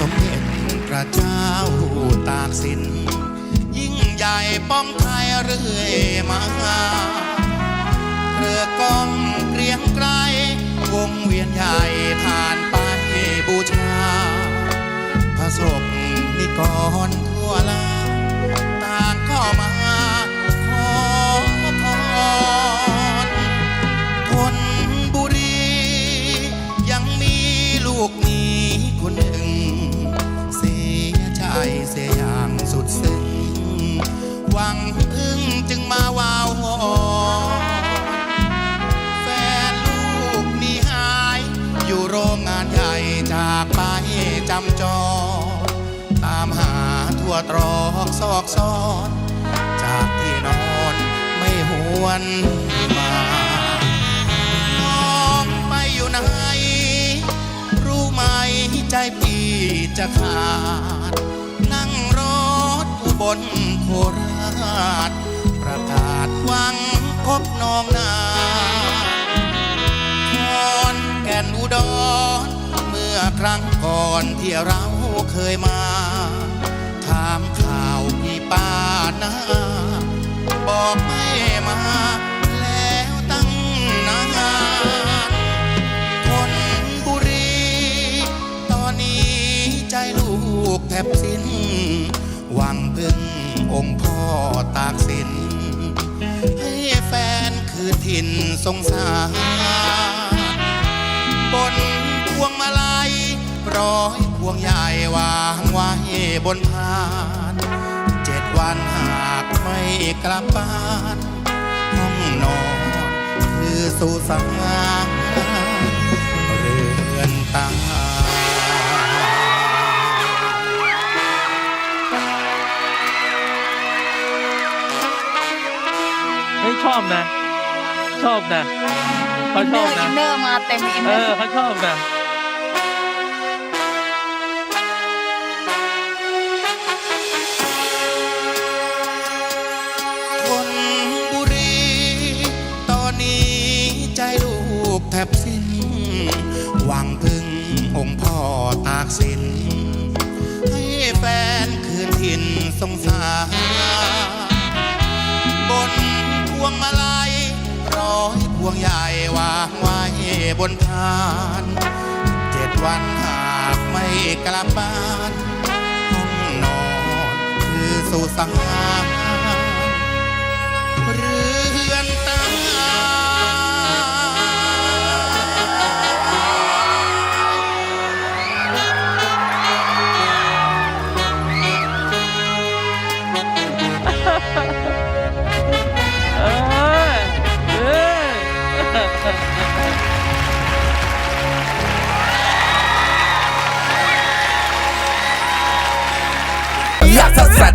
สมเด็จพระเจ้าตากสิน ยิ่งใหญ่ป้องไทยเรื่อยมาเรือกองเกรียงไกรวงเวียนใหญ่ผ่านไปบูชา พระศพนิกรทั่วลา จากไปจำจอ ตามหาทั่วตรอกซอกซอน จากที่นอนไม่หวนมาน้องไปอยู่ไหน รู้ไหมใจพี่จะขาด นั่งรถอุบลโคราช ประกาศวังพบน้องนา อนที่เราเคยมา ถามข่าวพี่ป้านาบอกไม่มา แล้วตั้งนานคนบุรี ตอนนี้ใจลูกแทบสิ้น หวังพึ่งองค์พ่อตากสิน ให้แฟนคือถิ่นสงสารบน ร้อยพวงใหญ่วางไว้บนพานเจ็ดวันหากไม่กลับบ้านห้องนอนคือสุสานเรือนตายเฮ้ยชอบนะ ชอบนะเขาชเนออบร์อินะนเนอร์มาเต็มอินเอเนออร์ เขาชอบนะ บสิ้น หวังพึ่งองค์พ่อตากสิน ให้แฟนคืนถิ่นสงสารบนพวงมาลัยร้อยพวงใหญ่วางไว้บนพานเจ็ดวันหากไม่กลับบ้านห้องนอนคือสุสาน